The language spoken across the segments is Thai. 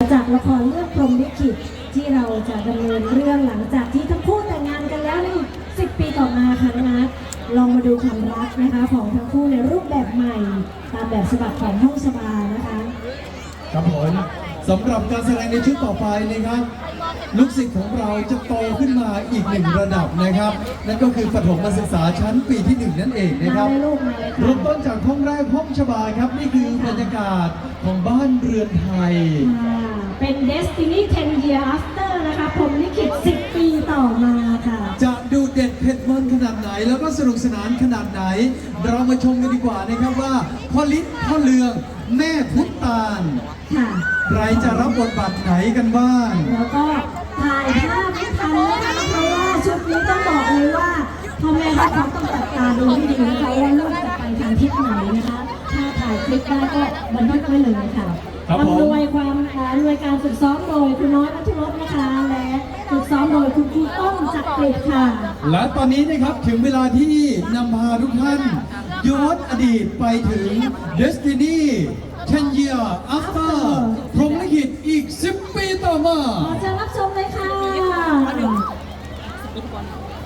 จากละครเรื่องพรหมลิขิตที่เราจะดำเนินเรื่องหลังจากที่ทั้งคู่แต่งงานกันแล้วในอีก10ปีต่อมาค่ะน้องนัทลองมาดูความรักนะคะของทั้งคู่ในรูปแบบใหม่ ตามแบบฉบับของห้องสบานะคะ ครับผม สำหรับการแสดงในชุดต่อไปนะครับ ลูกศิษย์ของเราจะโตขึ้นมาอีกหนึ่งระดับนะครับ นั่นก็คือปฐมศึกษาชั้นปีที่หนึ่งนั่นเองนะครับมาเลยลูกมาเลยค่ะเริ่มต้นจากห้องแรกห้องชบาครับ นี่คือบรรยากาศของบ้านเรือนไทยค่ะเป็น Destiny 10 Year After นะคะพรหมลิขิต10 ปีต่อมาค่ะ จะดูเด็ดเผ็ดมันขนาดไหน แล้วก็สนุกสนานขนาดไหน เรามาชมกันดีกว่านะครับว่าพ่อลิศพ่อเลือง แม่พุทธตาลค่ะ ใครจะรับบทบาทไหนกันบ้าง แล้วก็ถ่ายภาพไม่ทันนะคะเพราะว่าชุดนี้ต้องบอกเลยว่าพ่อแม่เขาต้องจับตาดูให้ดีนะคะว่าลูกจะไปทางทิศไหนนะคะ ถ้าถ่ายคลิปได้ก็บันทึกไว้เลยค่ะครับผม อำนวยความอ่าอำนวยการฝึกซ้อมโดยคุณน้อยมัทุรสนะคะ และฝึกซ้อมโดยคุณครูต้นจักรกริดค่ะ และตอนนี้นะครับถึงเวลาที่นำพาทุกท่านย้อนอดีตไปถึง Destiny 10 Year After พรหมลิขิตอีก 10 ปีต่อมา ขอจะรับชมเลยค่ะจะ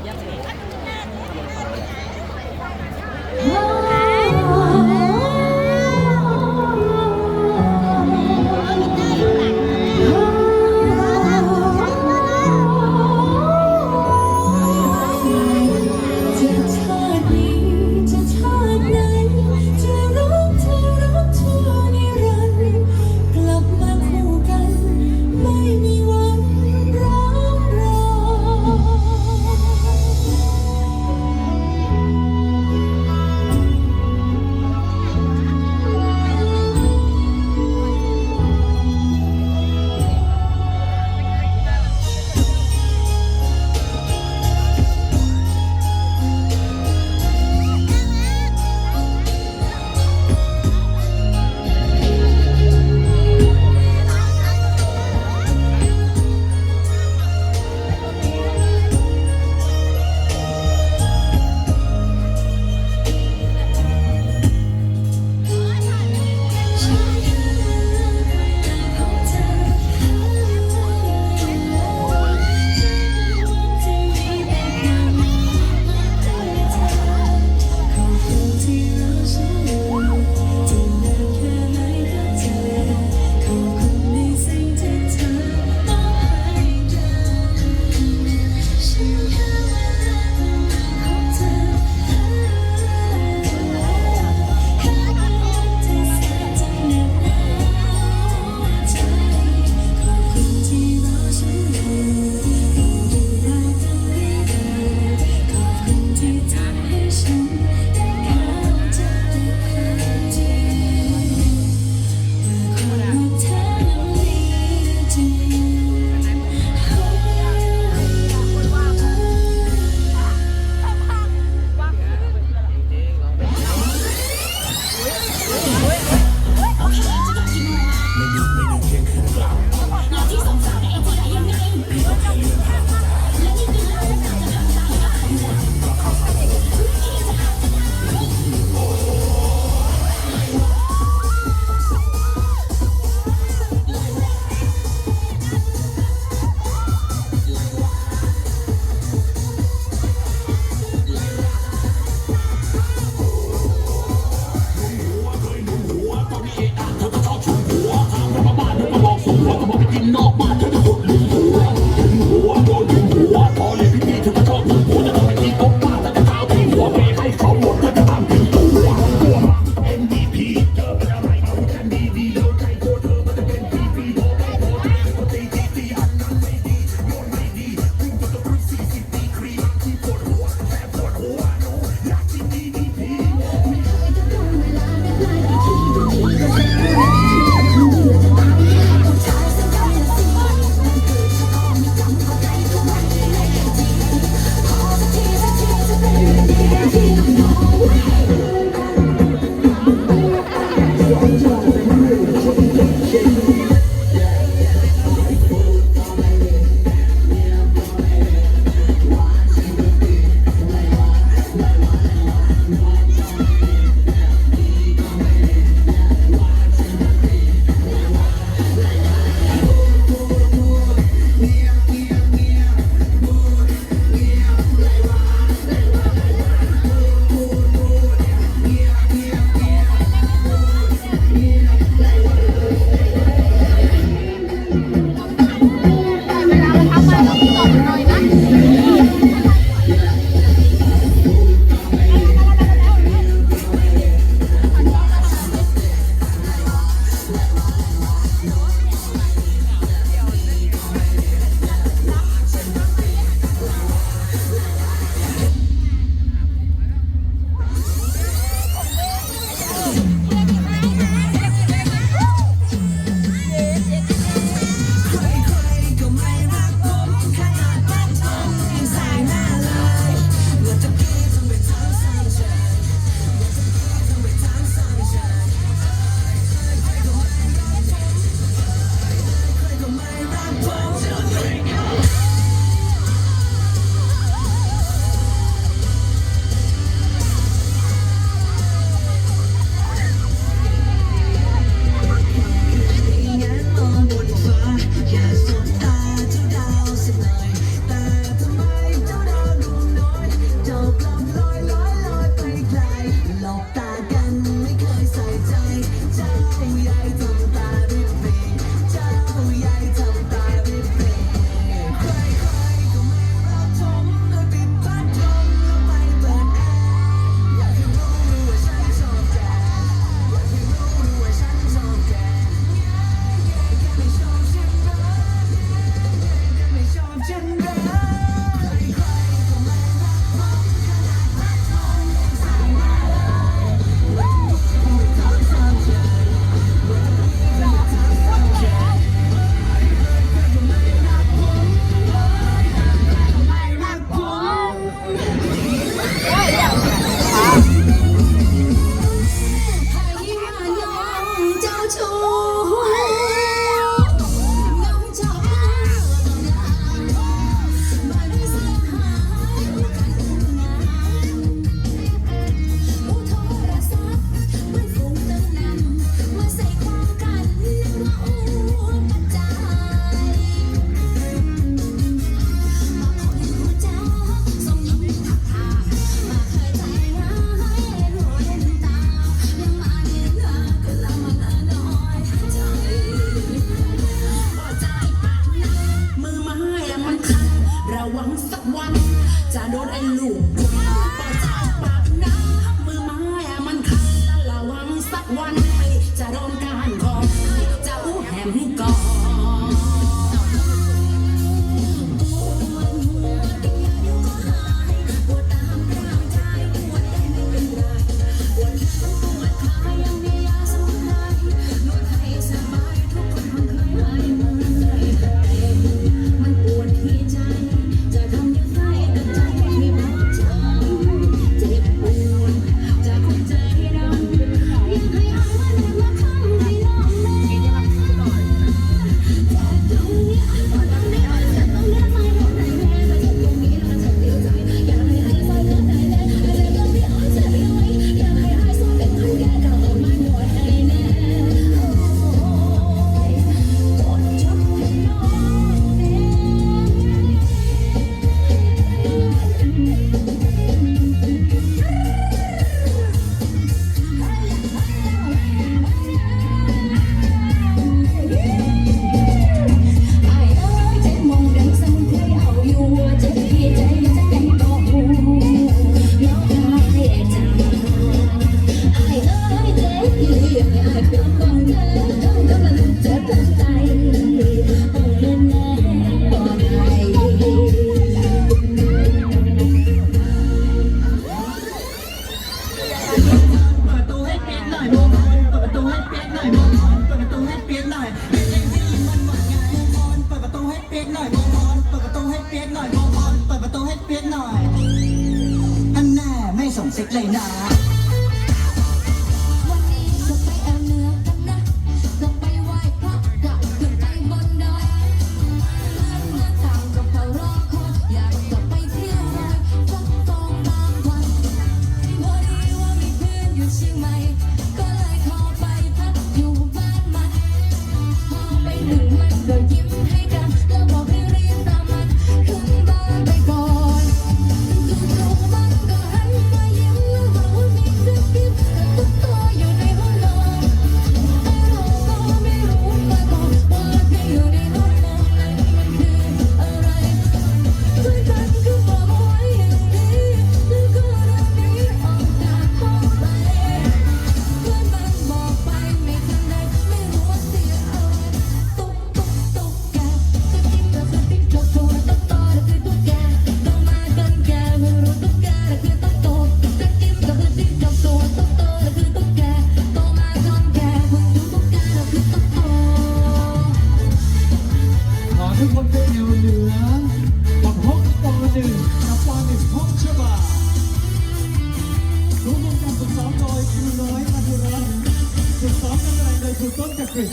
ค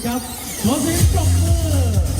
ครับขอเสียงปรบมือ